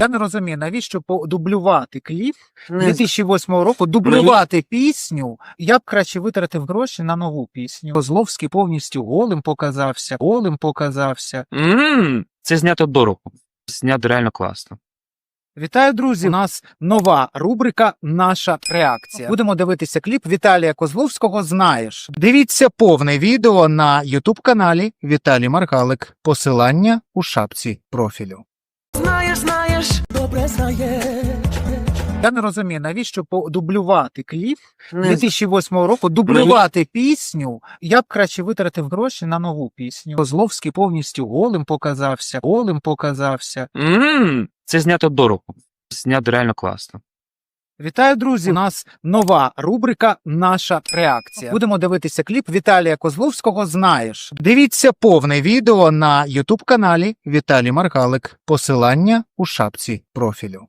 Я не розумію, навіщо подублювати кліп 2008 року, дублювати пісню. Я б краще витратив гроші на нову пісню. Козловський повністю голим показався, голим показався. М, Це знято дорого. Знято реально класно. Вітаю, друзі! У нас нова рубрика Наша реакція. Будемо дивитися кліп Віталія Козловського. Знаєш. Дивіться повне відео на Ютуб каналі Віталій Маргалик. Посилання у шапці профілю. Знаєш, знаєш, добре знаєш. Я не розумію, навіщо подублювати кліп 2008 року, дублювати пісню. Я б краще витратив гроші на нову пісню. Козловський повністю голим показався, голим показався. Це знято дорого. Знято реально класно. Вітаю, друзі! У нас нова рубрика Наша реакція. Будемо дивитися кліп Віталія Козловського. Знаєш. Дивіться повне відео на Ютуб каналі Віталій Маргалик. Посилання у шапці профілю.